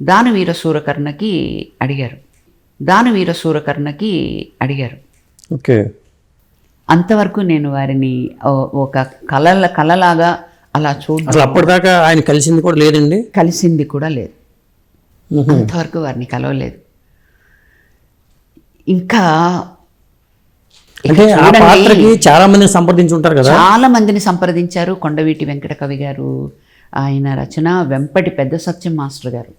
దానవీర సూరకర్ణకి అడిగారు. దానవీర సూరకర్ణకి అడిగారు. ఓకే. అంతవరకు నేను వారిని ఒక కళల కళలాగా అలా చూడ అసలు అప్పటిదాకా ఆయన కలిసింది కూడా లేదండి? కలిసింది కూడా లేదు. అంతవరకు వారిని కలవలేదు. ఇంకా ఇక అంటే ఆ చూడండి, పాత్రకి చాలా మందిని సంప్రదించి ఉంటారు కదా? చాలా మందిని సంప్రదించారు కొండవీటి వెంకట కవి గారు ఆయన రచన వెంపటి పెద్ద సత్యం మాస్టర్ గారు.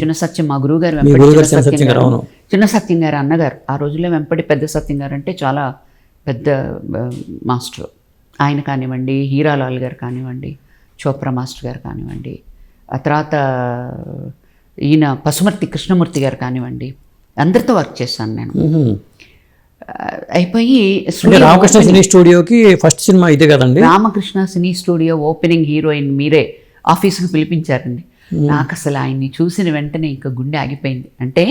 చిన్న సత్యం మా గురువు గారు వెంపటి గారు చిన్న సత్యం గారు, గారు అవును. చిన్న సత్యం గారు అన్నగారు. ఆ రోజుల్లో వెంపటి పెద్ద సత్యం గారు అంటే చాలా పెద్ద మాస్టర్. ఆయన కానివ్వండి హీరాలాల్ గారు కానివ్వండి చోప్రా మాస్టర్ గారు కానివ్వండి ఆ తర్వాత ఈయన పశుమర్తి కృష్ణమూర్తి గారు కానివ్వండి అందరితో వర్క్ చేశాను నేను. అయిపోయి రామకృష్ణ సినీ స్టూడియోకి ఫస్ట్ సినిమా ఇదే కదండి? Ramakrishna cine studio opening heroine మీరే ఆఫీస్కి పిలిపించారండి. నాకు అసలు ఆయన్ని చూసిన వెంటనే ఇంకా గుండె ఆగిపోయింది. అంటే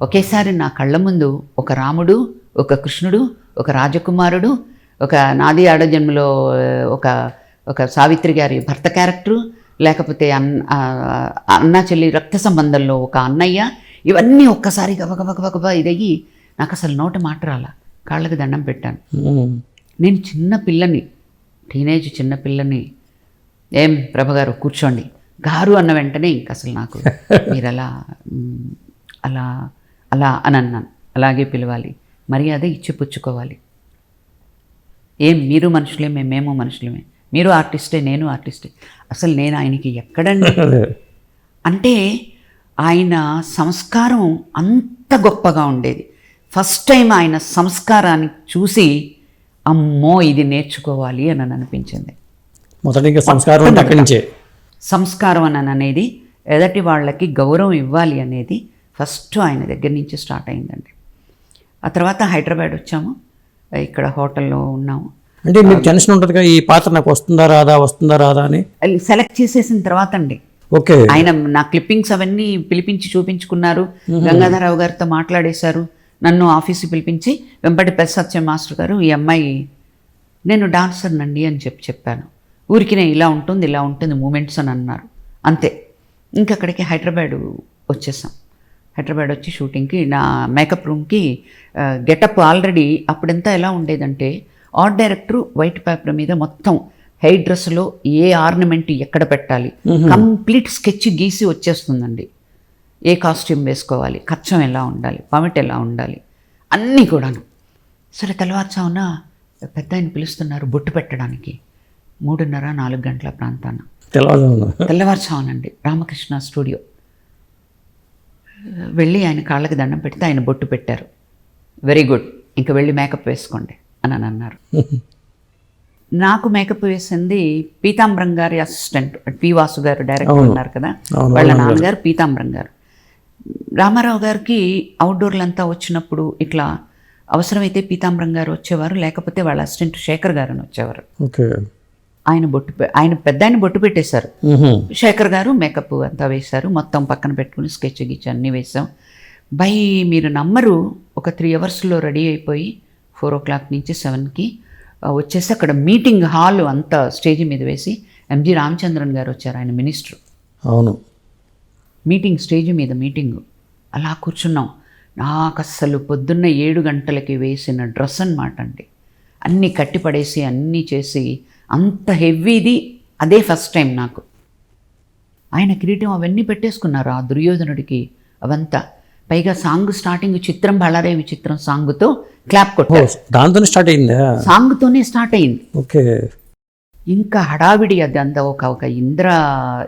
ఒకేసారి నా కళ్ళ ముందు ఒక రాముడు ఒక కృష్ణుడు ఒక రాజకుమారుడు ఒక నాది ఆడజన్మలో ఒక ఒక సావిత్రి గారి భర్త క్యారెక్టరు లేకపోతే అన్ ఆ, అన్న చెల్లి రక్త సంబంధంలో ఒక అన్నయ్య ఇవన్నీ ఒక్కసారి గబగబ గబగబా ఇదయ్యి నాకు అసలు నోట మాట రాల. కాళ్ళకి దండం పెట్టాను. నేను చిన్న పిల్లని టీనేజ్ చిన్న పిల్లని ఏం ప్రభగారు కూర్చోండి. గారు అన్న వెంటనే ఇంక అసలు నాకు మీరు అలా అలా అలా అని అన్నాను. అలాగే పిలవాలి. మర్యాద ఇచ్చి పుచ్చుకోవాలి. ఏం మీరు మనుషులే మేమేమో మనుషులమే. మీరు ఆర్టిస్టే నేను ఆర్టిస్టే. అసలు నేను ఆయనకి ఎక్కడండి? అంటే ఆయన సంస్కారం అంత గొప్పగా ఉండేది. ఫస్ట్ టైం ఆయన సంస్కారాన్ని చూసి అమ్మో ఇది నేర్చుకోవాలి అని అనిపించింది. మొదటి ఇంకా సంస్కారం అంటే అక్కడి నుంచే. సంస్కారం అని అనేది ఎదటి వాళ్ళకి గౌరవం ఇవ్వాలి అనేది ఫస్ట్ ఆయన దగ్గర నుంచి స్టార్ట్ అయిందండి. ఆ తర్వాత హైదరాబాద్ వచ్చాము. ఇక్కడ హోటల్లో ఉన్నాము అంటే మీకు టెన్షన్ ఉంటుందిగా ఈ పాత్ర నాకు వస్తుందా రాదా వస్తుందా రాదా అని? సెలెక్ట్ చేసేసిన తర్వాత అండి. ఓకే. ఆయన నా క్లిప్పింగ్స్ అవన్నీ పిలిపించి చూపించుకున్నారు. గంగాధరరావు గారితో మాట్లాడేశారు. నన్ను ఆఫీస్కి పిలిపించి వెంపటి సత్యం మాస్టర్ గారు ఈ అమ్మాయి నేను డాన్సర్ నండి అని చెప్పి చెప్పాను. ఊరికి నేను ఇలా ఉంటుంది ఇలా ఉంటుంది మూమెంట్స్ అని అన్నారు. అంతే. ఇంకక్కడికి హైదరాబాద్ వచ్చేసాం. హైదరాబాద్ వచ్చి షూటింగ్కి నా మేకప్ రూమ్కి గెటప్ ఆల్రెడీ అప్పుడంతా ఎలా ఉండేదంటే ఆర్ట్ డైరెక్టర్ వైట్ పేపర్ మీద మొత్తం హెయిర్ డ్రెస్లో ఏ ఆర్నమెంట్ ఎక్కడ పెట్టాలి కంప్లీట్ స్కెచ్ గీసి వచ్చేస్తుందండి. ఏ కాస్ట్యూమ్ వేసుకోవాలి కచ్చం ఎలా ఉండాలి పమిట్ ఎలా ఉండాలి అన్నీ కూడాను. సరే తెల్లవారుజామున పెద్ద ఆయన పిలుస్తున్నారు బొట్టు పెట్టడానికి. మూడున్నర నాలుగు గంటల ప్రాంతాన. తెల్లవారుజామునండి రామకృష్ణ స్టూడియో. వెళ్ళి ఆయన కాళ్ళకి దండం పెడితే ఆయన బొట్టు పెట్టారు. వెరీ గుడ్ ఇంక వెళ్ళి మేకప్ వేసుకోండి అని అని అన్నారు. నాకు మేకప్ వేసింది పీతాంబరం గారి అసిస్టెంట్ పి వాసు గారు డైరెక్టర్. ఉన్నారు కదా? వాళ్ళ నాన్నగారు పీతాంబరం గారు. రామారావు గారికి అవుట్డోర్లంతా వచ్చినప్పుడు ఇట్లా అవసరమైతే పీతాంబరం గారు వచ్చేవారు లేకపోతే వాళ్ళ అసిస్టెంట్ శేఖర్ గారు అని వచ్చేవారు ఆయన బొట్టు పె- ఆయన పెద్ద ఆయన బొట్టు పెట్టేశారు. శేఖర్ గారు మేకప్ అంతా వేశారు. మొత్తం పక్కన పెట్టుకుని స్కెచ్ గిచ్ అన్నీ వేసాం బై మీరు నమ్మరు ఒక త్రీ అవర్స్లో రెడీ అయిపోయి ఫోర్ ఓ క్లాక్ నుంచి సెవెన్కి వచ్చేసి అక్కడ మీటింగ్ హాల్ అంతా స్టేజ్ మీద వేసి ఎంజి రామచంద్రన్ గారు వచ్చారు ఆయన మినిస్టర్. అవును. మీటింగ్ స్టేజ్ మీద మీటింగ్. అలా కూర్చున్నాం. నాకు అస్సలు పొద్దున్న ఏడు గంటలకి వేసిన డ్రెస్ అన్నమాట అండి. అన్నీ కట్టిపడేసి అన్నీ చేసి అంత హెవీది అదే ఫస్ట్ టైం నాకు. ఆయన కిరీటం అవన్నీ పెట్టేసుకున్నారు ఆ దుర్యోధనుడికి అవంతా. పైగా సాంగ్ స్టార్టింగ్ చిత్రం బళారే విచిత్రం సాంగ్తో క్లాప్ కొట్టారు. దాంతోనే స్టార్ట్ అయిందా? సాంగ్తోనే స్టార్ట్ అయింది. ఓకే. ఇంకా హడావిడి అది అంత ఒక ఒక ఇంద్ర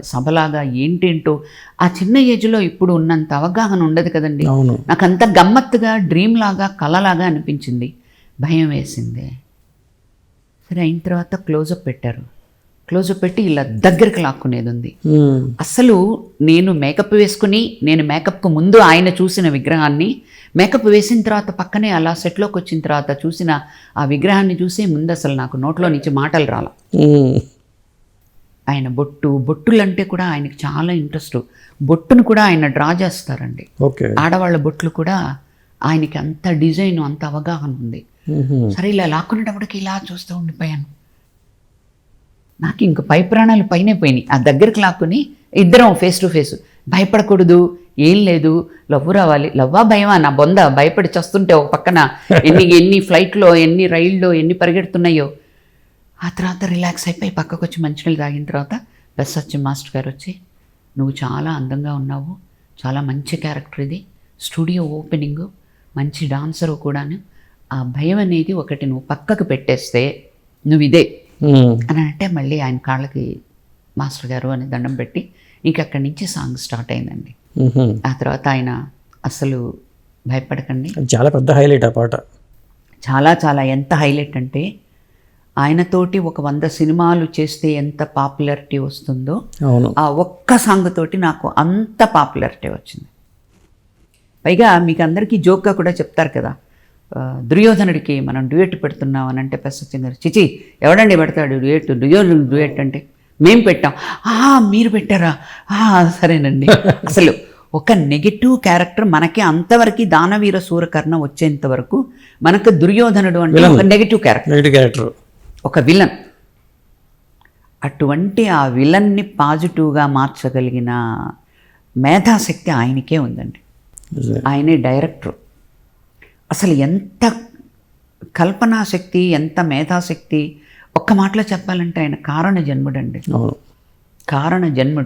సభలాగా ఏంటేంటో ఆ చిన్న ఏజ్లో ఇప్పుడు ఉన్నంత అవగాహన ఉండదు కదండి. నాకు అంత గమ్మత్తుగా డ్రీమ్ లాగా కలలాగా అనిపించింది. భయం వేసింది. సరే అయిన తర్వాత క్లోజప్ పెట్టారు. క్లోజప్ పెట్టి ఇలా దగ్గరికి లాక్కునేది ఉంది. అసలు నేను మేకప్ వేసుకుని నేను మేకప్కు ముందు ఆయన చూసిన విగ్రహాన్ని మేకప్ వేసిన తర్వాత పక్కనే అలా సెట్లోకి వచ్చిన తర్వాత చూసిన ఆ విగ్రహాన్ని చూసి ముందు అసలు నాకు నోట్లో నుంచి మాటలు రాల. ఆయన బొట్టు బొట్టులు అంటే కూడా ఆయనకి చాలా ఇంట్రెస్ట్ బొట్టును కూడా ఆయన డ్రా చేస్తారండి. ఆడవాళ్ళ బొట్లు కూడా ఆయనకి అంత డిజైన్ అంత అవగాహన ఉంది. సరే ఇలా లాక్కునేటప్పటికి ఇలా చూస్తూ ఉండిపోయాను. నాకు ఇంక పై ప్రాణాలు పైనే పోయినాయి. ఆ దగ్గరికి లాక్కుని ఇద్దరం ఫేస్ టు ఫేస్ భయపడకూడదు ఏం లేదు లవ్వు రావాలి. లవ్వా భయమా? నా బొంద భయపడి చస్తుంటే ఒక పక్కన ఎన్ని ఎన్ని ఫ్లైట్లో ఎన్ని రైళ్ళలో ఎన్ని పరిగెడుతున్నాయో. ఆ తర్వాత రిలాక్స్ అయిపోయి పక్కకు వచ్చి మంచినీళ్ళు తాగిన తర్వాత బెస్ సత్యం మాస్టర్ గారు వచ్చి నువ్వు చాలా అందంగా ఉన్నావు. చాలా మంచి క్యారెక్టర్ ఇది. స్టూడియో ఓపెనింగ్ మంచి డాన్సరు కూడాను ఆ భయం అనేది ఒకటి నువ్వు పక్కకు పెట్టేస్తే నువ్వు ఇదే. అని అంటే మళ్ళీ ఆయన కాళ్ళకి మాస్టర్ గారు అని దండం పెట్టి ఇంక అక్కడి నుంచి సాంగ్ స్టార్ట్ అయిందండి. ఆ తర్వాత ఆయన అసలు భయపడకండి. చాలా పెద్ద హైలైట్ ఆ పాట. చాలా చాలా. ఎంత హైలైట్ అంటే ఆయనతోటి ఒక వంద సినిమాలు చేస్తే ఎంత పాపులారిటీ వస్తుందో ఆ ఒక్క సాంగ్ తోటి నాకు అంత పాపులారిటీ వచ్చింది. పైగా మీకు అందరికీ జోక్గా కూడా చెప్తారు కదా. దుర్యోధనుడికి మనం డ్యూయట్ పెడుతున్నాం అని అంటే గారు చిచి ఎవడండి పెడతాడు డ్యూయట్? దుర్యోధనుడు డ్యూయట్ అంటే మేం పెట్టాం. "ఆ, మీరు పెట్టారా? "ఆ, సరేనండి. అసలు ఒక నెగిటివ్ క్యారెక్టర్ మనకి అంతవరకు దానవీర సూరకర్ణ వచ్చేంత వరకు మనకు దుర్యోధనుడు అంటే ఒక నెగిటివ్ క్యారెక్టర్. Negative character. ఒక విలన్. అటువంటి ఆ విలన్ని పాజిటివ్గా మార్చగలిగిన మేధాశక్తి ఆయనకే ఉందండి. ఆయనే డైరెక్టర్. అసలు ఎంత కల్పనా శక్తి ఎంత మేధాశక్తి ఒక్క మాటలో చెప్పాలంటే ఆయన కారణ జన్ముడండి. కారణ జన్ముడు.